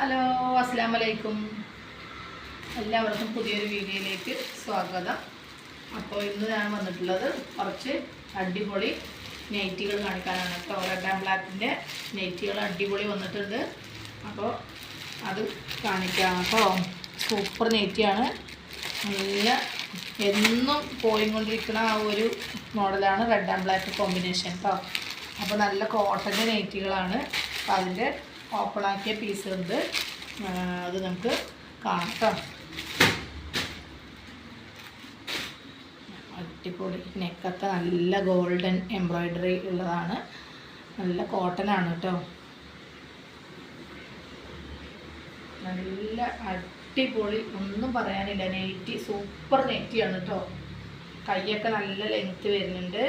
Hello അസ്സാം വലൈക്കും എല്ലാവർക്കും പുതിയൊരു വീഡിയോയിലേക്ക് സ്വാഗതം. അപ്പോൾ ഇന്ന് ഞാൻ വന്നിട്ടുള്ളത് കുറച്ച് അടിപൊളി നൈറ്റികൾ കാണിക്കാനാണ്. കേട്ടോ റെഡ് ആൻഡ് ബ്ലാക്കിന്റെ നൈറ്റികൾ അടിപൊളി വന്നിട്ടുണ്ട്. അപ്പോൾ അത് കാണിക്കാം. കേട്ടോ സൂപ്പർ നൈറ്റിയാണ് നല്ല എന്നും പോയിക്കൊണ്ടിരിക്കുന്ന ആ ഒരു മോഡലാണ് റെഡ് ആൻഡ് ബ്ലാക്ക് കോമ്പിനേഷൻ കേട്ടോ. അപ്പോൾ നല്ല കോട്ടന്റെ നൈറ്റികളാണ് അപ്പോൾ അതിന്റെ ഓപ്പണാക്കിയ ഉണ്ട്. അത് നമുക്ക് കാണാം കേട്ടോ അടിപൊളി നെക്കൊക്കെ നല്ല ഗോൾഡൻ എംബ്രോയിഡറി ഉള്ളതാണ്. നല്ല കോട്ടൺ ആണ് കേട്ടോ നല്ല അടിപൊളി ഒന്നും പറയാനില്ല. നെറ്റി സൂപ്പർ നെറ്റിയാണ് കേട്ടോ കൈയൊക്കെ നല്ല ലെങ്ത്ത് വരുന്നുണ്ട്.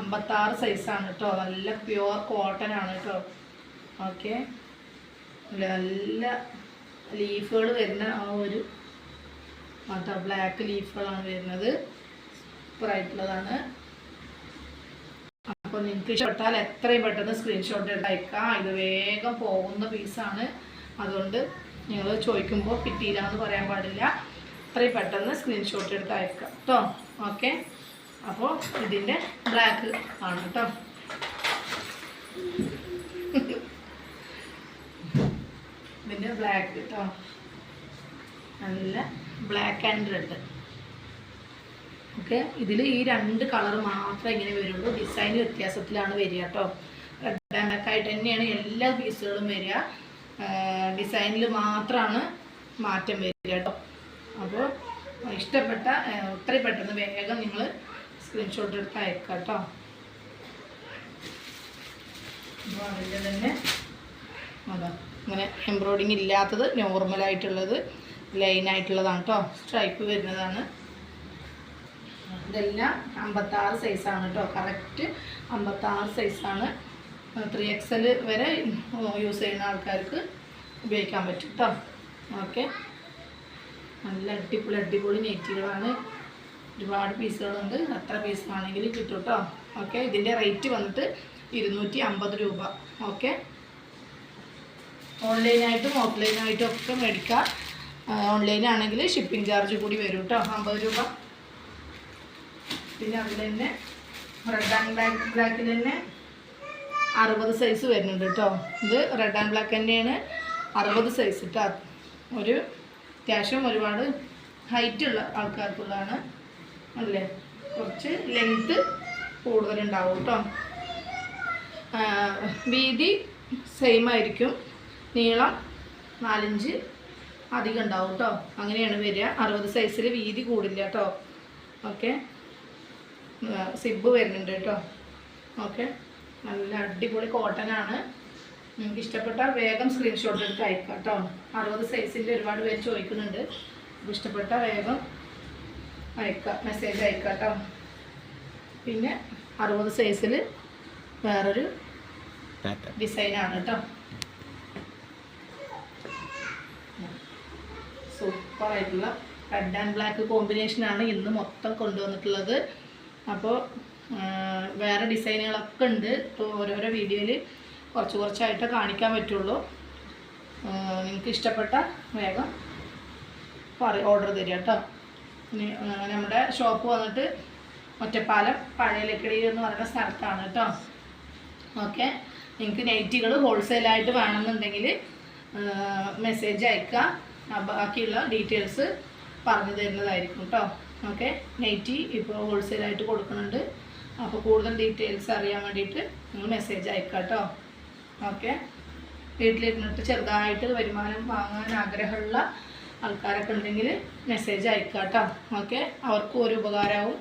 അമ്പത്താറ് സൈസാണ് കേട്ടോ നല്ല പ്യുവർ കോട്ടൺ ആണ് കേട്ടോ ഓക്കെ നല്ല ലീഫുകൾ വരുന്ന ആ ഒരു മാത്രം ബ്ലാക്ക് ലീഫുകളാണ് വരുന്നത്. സൂപ്പറായിട്ടുള്ളതാണ് അപ്പോൾ നിങ്ങൾക്ക് ഇഷ്ടപ്പെട്ടാൽ എത്രയും പെട്ടെന്ന് സ്ക്രീൻഷോട്ട് എടുത്ത് അയക്കാം. ഇത് വേഗം പോകുന്ന പീസാണ് അതുകൊണ്ട് നിങ്ങൾ ചോദിക്കുമ്പോൾ കിട്ടിയില്ല എന്ന് പറയാൻ പാടില്ല. എത്രയും പെട്ടെന്ന് സ്ക്രീൻഷോട്ട് എടുത്ത് അയക്കാം. കേട്ടോ ഓക്കെ അപ്പോൾ ഇതിന്റെ ബ്ലാക്ക് ആണ് കേട്ടോ ഇതിന്റെ ബ്ലാക്ക് കേട്ടോ നല്ല ബ്ലാക്ക് ആൻഡ് റെഡ് ഓക്കെ ഇതിൽ ഈ രണ്ട് കളർ മാത്രമേ ഇങ്ങനെ വരുള്ളൂ. ഡിസൈൻ വ്യത്യാസത്തിലാണ് വരിക കേട്ടോ റെഡ് ആൻഡ് ബ്ലാക്ക് ആയിട്ട് തന്നെയാണ് എല്ലാ പീസുകളും വരിക. ഡിസൈനിൽ മാത്രമാണ് മാറ്റം വരിക കേട്ടോ അപ്പോൾ ഇഷ്ടപ്പെട്ട ഒത്തിരി പെട്ടെന്ന് വേഗം നിങ്ങൾ സ്ക്രീൻഷോട്ട് എടുത്ത് അയക്കാം കേട്ടോ അപ്പോൾ അതിന്റെ തന്നെ അതാ. ഇങ്ങനെ എംബ്രോയിഡിങ് ഇല്ലാത്തത് നോർമലായിട്ടുള്ളത് ലൈനായിട്ടുള്ളതാണ് കേട്ടോ സ്ട്രൈപ്പ് വരുന്നതാണ്. ഇതെല്ലാം അമ്പത്താറ് സൈസാണ് കേട്ടോ കറക്റ്റ് അമ്പത്താറ് സൈസാണ് ത്രീ എക്സൽ വരെ യൂസ് ചെയ്യുന്ന ആൾക്കാർക്ക് ഉപയോഗിക്കാൻ പറ്റും കേട്ടോ ഓക്കെ നല്ല അടിപൊളി അടിപൊളി നെറ്റുകളാണ് ഒരുപാട് പീസുകളുണ്ട്. എത്ര പീസ് ആണെങ്കിലും കിട്ടും കേട്ടോ ഓക്കെ ഇതിന്റെ റേറ്റ് വന്നിട്ട് ഇരുന്നൂറ്റി അമ്പത് രൂപ. ഓക്കെ ഓൺലൈനായിട്ടും ഓഫ്ലൈനായിട്ടും ഒക്കെ മേടിക്കാം. ഓൺലൈനാണെങ്കിൽ ഷിപ്പിംഗ് ചാർജ് കൂടി വരും കേട്ടോ അമ്പത് രൂപ. പിന്നെ അതിൽ തന്നെ റെഡ് ആൻഡ് ബ്ലാക്ക് ബ്ലാക്കിൽ തന്നെ അറുപത് സൈസ് വരുന്നുണ്ട് കേട്ടോ ഇത് റെഡ് ആൻഡ് ബ്ലാക്ക് തന്നെയാണ്. അറുപത് സൈസ് കേട്ടോ ഒരു അത്യാവശ്യം ഒരുപാട് ഹൈറ്റ് ഉള്ള ആൾക്കാർക്കുള്ളതാണ്. അല്ലേ? കുറച്ച് ലെങ്ത്ത് കൂടുതലുണ്ടാവും കേട്ടോ വീതി സെയിം ആയിരിക്കും. നീളം നാലഞ്ച്. അധികം ഉണ്ടാവും കേട്ടോ അങ്ങനെയാണ് വരിക. അറുപത് സൈസിൽ വീതി കൂടില്ല കേട്ടോ ഓക്കെ സിബ് വരുന്നുണ്ട് കേട്ടോ ഓക്കെ നല്ല അടിപൊളി കോട്ടനാണ് നിങ്ങൾക്ക് ഇഷ്ടപ്പെട്ടാൽ വേഗം സ്ക്രീൻഷോട്ട് എടുത്ത് അയക്കാം കേട്ടോ അറുപത് സൈസിന്റെ ഒരുപാട് പേര് ചോദിക്കുന്നുണ്ട്. അപ്പോൾ ഇഷ്ടപ്പെട്ടാൽ വേഗം അയക്കാം. മെസ്സേജ് അയക്കാം കേട്ടോ പിന്നെ അറുപത് സൈസിൽ വേറൊരു ഡിസൈനാണ് കേട്ടോ സൂപ്പറായിട്ടുള്ള റെഡ് ആൻഡ് ബ്ലാക്ക് കോമ്പിനേഷനാണ് ഇന്ന് മൊത്തം കൊണ്ടുവന്നിട്ടുള്ളത്. അപ്പോൾ വേറെ ഡിസൈനുകളൊക്കെ ഉണ്ട്. ഓരോരോ വീഡിയോയിൽ കുറച്ച് കുറച്ചായിട്ട് കാണിക്കാൻ പറ്റുള്ളൂ. നിങ്ങൾക്ക് ഇഷ്ടപ്പെട്ട വേഗം പറ ഓർഡർ തരിക കേട്ടോ. നമ്മുടെ ഷോപ്പ് വന്നിട്ട് ഒറ്റപ്പാലം പഴയലക്കടി എന്ന് പറയുന്ന സ്ഥലത്താണ് കേട്ടോ. ഓക്കെ. നിങ്ങൾക്ക് നൈറ്റികൾ ഹോൾസെയിലായിട്ട് വേണമെന്നുണ്ടെങ്കിൽ മെസ്സേജ് അയക്കുക ബാക്കിയുള്ള ഡീറ്റെയിൽസ് പറഞ്ഞു തരുന്നതായിരിക്കും കേട്ടോ ഓക്കെ നൈറ്റി ഇപ്പോൾ ഹോൾസെയിലായിട്ട് കൊടുക്കുന്നുണ്ട്. അപ്പോൾ കൂടുതൽ ഡീറ്റെയിൽസ് അറിയാൻ വേണ്ടിയിട്ട് നിങ്ങൾ മെസ്സേജ് അയക്കുക കേട്ടോ ഓക്കെ വീട്ടിലിരുന്നിട്ട് ചെറുതായിട്ട് വരുമാനം വാങ്ങാൻ ആഗ്രഹമുള്ള ആൾക്കാരൊക്കെ ഉണ്ടെങ്കിൽ മെസ്സേജ് അയക്കുക കേട്ടോ ഓക്കെ അവർക്കും ഒരു ഉപകാരമാവും.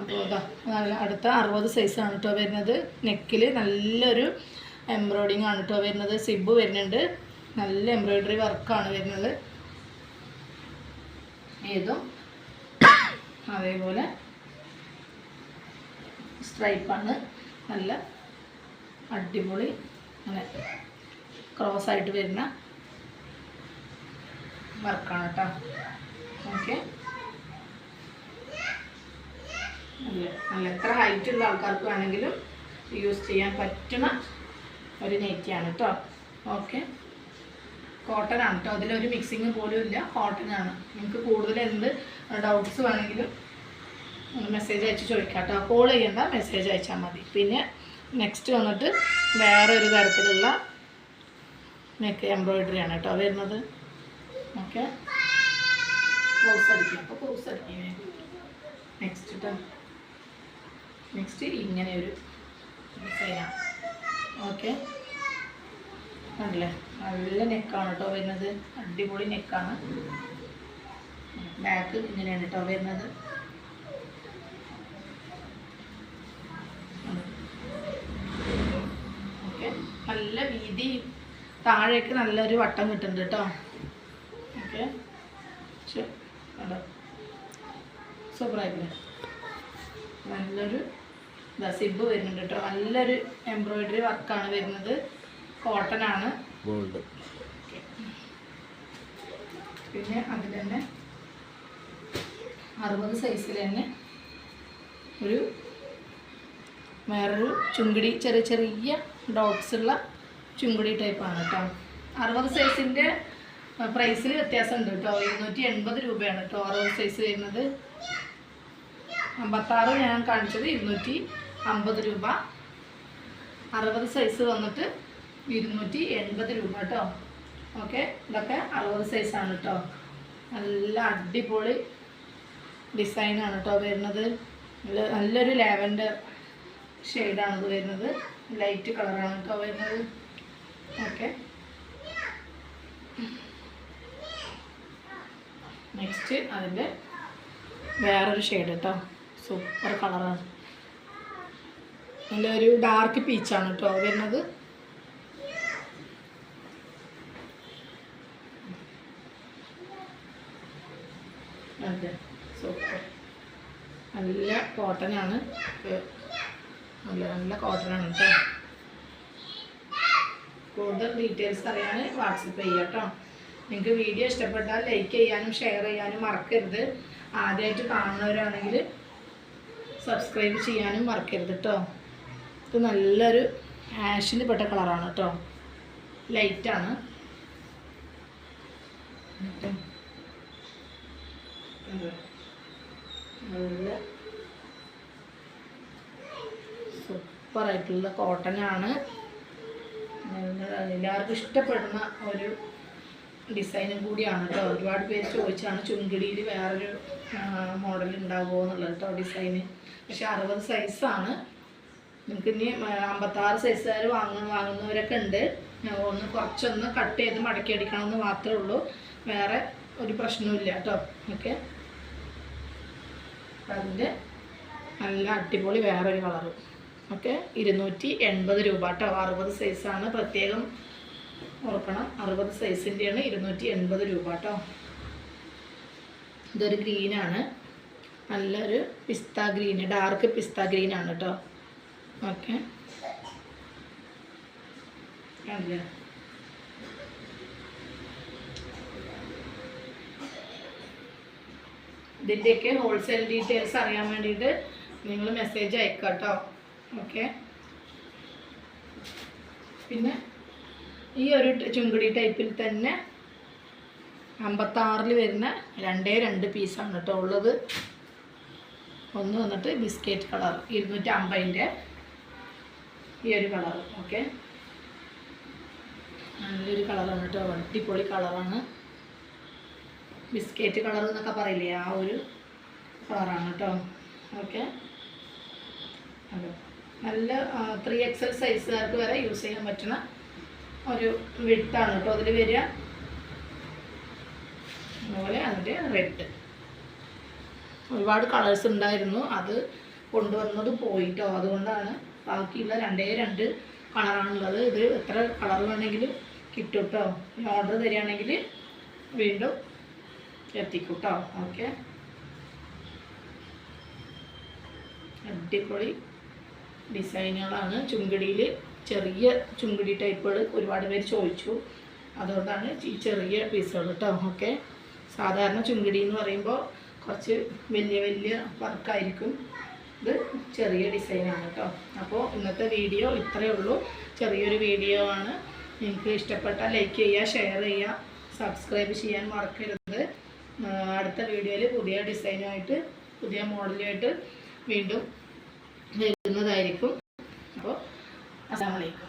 അപ്പോൾ നല്ല അടുത്ത അറുപത് സൈസാണ് കേട്ടോ വരുന്നത്. നെക്കിൽ നല്ലൊരു എംബ്രോയിഡിങ് ആണ് കേട്ടോ വരുന്നത്. സിബ് വരുന്നുണ്ട്. നല്ല എംബ്രോയിഡറി വർക്കാണ് വരുന്നത്. ഏതും അതേപോലെ സ്ട്രൈപ്പാണ് നല്ല അടിപൊളി അങ്ങനെ ക്രോസ് ആയിട്ട് വരുന്ന വർക്കാണ് കേട്ടോ ഓക്കെ. നല്ല നല്ല എത്ര ഹൈറ്റ് ഉള്ള ആൾക്കാർക്ക് വേണമെങ്കിലും യൂസ് ചെയ്യാൻ പറ്റുന്ന ഒരു നെറ്റിയാണ് കേട്ടോ ഓക്കെ. കോട്ടൺ ആണ്. കേട്ടോ അതിലൊരു മിക്സിങ് പോലും ഇല്ല. കോട്ടൺ ആണ്. നിങ്ങൾക്ക് കൂടുതൽ എന്ത് ഡൗട്ട്സ് വേണമെങ്കിലും മെസ്സേജ് അയച്ച് ചോദിക്കാം കേട്ടോ കോൾ ചെയ്യേണ്ട മെസ്സേജ് അയച്ചാൽ മതി. പിന്നെ നെക്സ്റ്റ് വന്നിട്ട് വേറെ ഒരു തരത്തിലുള്ള നെക്ക് എംബ്രോയിഡറി ആണ് കേട്ടോ വരുന്നത്. ഓക്കെ ക്ലോസ് അടിക്കും. അപ്പോൾ ക്ലോസ് അടിക്കും. നെക്സ്റ്റ് കേട്ടോ നെക്സ്റ്റ് ഇങ്ങനെ ഒരു ഡിസൈനാണ് ഓക്കെ കണ്ടില്ലേ? നല്ല നെക്കാണ് കേട്ടോ വരുന്നത്. അടിപൊളി നെക്കാണ് ബാക്ക് ഇങ്ങനെയാണ് കേട്ടോ വരുന്നത്. ഓക്കെ നല്ല വീതി താഴേക്ക് നല്ലൊരു വട്ടം കിട്ടുന്നുണ്ട് കേട്ടോ ഓക്കെ സൂപ്പറായിട്ടില്ല നല്ലൊരു സിബ് വരുന്നുണ്ട് കേട്ടോ നല്ലൊരു എംബ്രോയിഡറി വർക്കാണ് വരുന്നത്. കോട്ടൺ ആണ്. ഗോൾഡ്. പിന്നെ അതിൽ തന്നെ അറുപത് സൈസിൽ തന്നെ ഒരു വേറൊരു ചുങ്കിടി ചെറിയ ചെറിയ ഡോട്ട്സ് ഉള്ള ചുങ്കിടി ടൈപ്പാണ് കേട്ടോ അറുപത് സൈസിന്റെ പ്രൈസിൽ വ്യത്യാസമുണ്ട് കേട്ടോ ഇരുന്നൂറ്റി എൺപത് രൂപയാണ് കേട്ടോ അറുപത് സൈസ് വരുന്നത്. അമ്പത്താറ് ഞാൻ കാണിച്ചത് ഇരുന്നൂറ്റി അമ്പത് രൂപ. അറുപത് സൈസ് വന്നിട്ട് ഇരുന്നൂറ്റി എൺപത് രൂപ കേട്ടോ ഓക്കെ? ഇതൊക്കെ അറുപത് സൈസാണ് കേട്ടോ നല്ല അടിപൊളി ഡിസൈനാണ് കേട്ടോ വരുന്നത്. നല്ലൊരു ലാവൻഡർ ഷെയ്ഡാണ് വരുന്നത്. ലൈറ്റ് കളറാണ് കേട്ടോ വരുന്നത്. ഓക്കെ? നെക്സ്റ്റ് അതിന്റെ വേറൊരു ഷെയ്ഡ് കേട്ടോ സൂപ്പർ കളറാണ് നല്ലൊരു ഡാർക്ക് പീച്ചാണ് കേട്ടോ വരുന്നത്. അതെ. സൂപ്പർ നല്ല കോട്ടനാണ് നല്ല നല്ല കോട്ടനാണ് കേട്ടോ കൂടുതൽ ഡീറ്റെയിൽസ് അറിയാൻ വാട്സപ്പ് ചെയ്യാം കേട്ടോ നിങ്ങൾക്ക് വീഡിയോ ഇഷ്ടപ്പെട്ടാൽ ലൈക്ക് ചെയ്യാനും ഷെയർ ചെയ്യാനും മറക്കരുത്. ആദ്യമായിട്ട് കാണുന്നവരാണെങ്കിൽ സബ്സ്ക്രൈബ് ചെയ്യാനും മറക്കരുത് കേട്ടോ ഇത് നല്ലൊരു ആഷിന് പെട്ട കളറാണ് കേട്ടോ ലൈറ്റാണ് നല്ല സൂപ്പറായിട്ടുള്ള കോട്ടനാണ്. എല്ലാവർക്കും ഇഷ്ടപ്പെടുന്ന ഒരു ഡിസൈനും കൂടിയാണ് കേട്ടോ. ഒരുപാട് പേര് ചോദിച്ചാണ് ചുങ്കിടിയിൽ വേറൊരു മോഡൽ ഉണ്ടാകുമോ എന്നുള്ളത് കേട്ടോ ഡിസൈന്. പക്ഷെ അറുപത് സൈസാണ്. നിങ്ങൾക്ക് ഇനി അമ്പത്താറ് സൈസുകാർ വാങ്ങുന്ന വാങ്ങുന്നവരൊക്കെ ഉണ്ട്. ഒന്ന് കുറച്ചൊന്ന് കട്ട് ചെയ്ത് മടക്കി അടിക്കണമെന്ന് മാത്രമേ ഉള്ളൂ. വേറെ ഒരു പ്രശ്നവുമില്ല കേട്ടോ. ഓക്കെ? അതിന്റെ നല്ല അടിപൊളി വേറൊരു കളറ്. ഓക്കെ? ഇരുന്നൂറ്റി എൺപത് രൂപ കേട്ടോ അറുപത് സൈസാണ്. പ്രത്യേകം ഓർക്കണം. അറുപത് സൈസിന്റെയാണ് ഇരുന്നൂറ്റി എൺപത് രൂപ കേട്ടോ ഇതൊരു ഗ്രീനാണ്. നല്ലൊരു പിസ്ത ഗ്രീൻ ഡാർക്ക് പിസ്ത ഗ്രീനാണ് കേട്ടോ ഓക്കെ? കണ്ടില്ലേ? ഇതിന്റെയൊക്കെ ഹോൾസെയിൽ ഡീറ്റെയിൽസ് അറിയാൻ വേണ്ടിയിട്ട് നിങ്ങൾ മെസ്സേജ് അയക്കാം കേട്ടോ ഓക്കെ പിന്നെ ഈ ഒരു ചുങ്കുടി ടൈപ്പിൽ തന്നെ അമ്പത്താറിൽ വരുന്ന രണ്ടേ രണ്ട് പീസാണ് കേട്ടോ ഉള്ളത്. ഒന്ന് വന്നിട്ട് ബിസ്ക്കറ്റ് കളർ ഇരുന്നൂറ്റി അമ്പതിന്റെ ഈ ഒരു കളർ ഓക്കെ നല്ലൊരു കളറാണ് കേട്ടോ അടിപൊളി കളറാണ് ബിസ്ക്കറ്റ് കളർ എന്നൊക്കെ പറയില്ലേ ആ ഒരു കളറാണ് കേട്ടോ ഓക്കെ. അതെ. നല്ല ത്രീ എക്സൽ സൈസുകാർക്ക് വരെ യൂസ് ചെയ്യാൻ പറ്റുന്ന ഒരു വിട്ടാണ് കേട്ടോ അതിൽ വരിക. അതുപോലെ അതിന്റെ റെഡ് ഒരുപാട് കളേഴ്സ് ഉണ്ടായിരുന്നു. അത് കൊണ്ടുവന്നത് പോയിട്ടോ അതുകൊണ്ടാണ് ബാക്കിയുള്ള രണ്ടേ രണ്ട് കളറാണുള്ളത് ഇത് എത്ര കളർ വേണമെങ്കിലും കിട്ടും കേട്ടോ ഓർഡർ തരികയാണെങ്കിൽ വീണ്ടും എത്തിക്കും കേട്ടോ ഓക്കെ. അടിപൊളി ഡിസൈനുകളാണ്. ചുങ്കിടിയിൽ ചെറിയ ചുങ്കിടി ടൈപ്പുകൾ ഒരുപാട് പേര് ചോദിച്ചു. അതുകൊണ്ടാണ് ഈ ചെറിയ പീസുകൾ കേട്ടോ ഓക്കെ. സാധാരണ ചുങ്കിടി എന്ന് പറയുമ്പോൾ കുറച്ച് വലിയ വലിയ വർക്കായിരിക്കും. ഇത് ചെറിയ ഡിസൈനാണ് കേട്ടോ അപ്പോൾ ഇന്നത്തെ വീഡിയോ ഇത്രയേ ഉള്ളൂ. ചെറിയൊരു വീഡിയോ ആണ്. നിങ്ങൾക്ക് ഇഷ്ടപ്പെട്ടാൽ ലൈക്ക് ചെയ്യുക ഷെയർ ചെയ്യുക സബ്സ്ക്രൈബ് ചെയ്യാൻ മറക്കരുത്. അടുത്ത വീഡിയോയിൽ പുതിയ ഡിസൈനുമായിട്ട് പുതിയ മോഡലുമായിട്ട് വീണ്ടും വരുന്നതായിരിക്കും. അപ്പോൾ അസ്സാം വലൈക്കും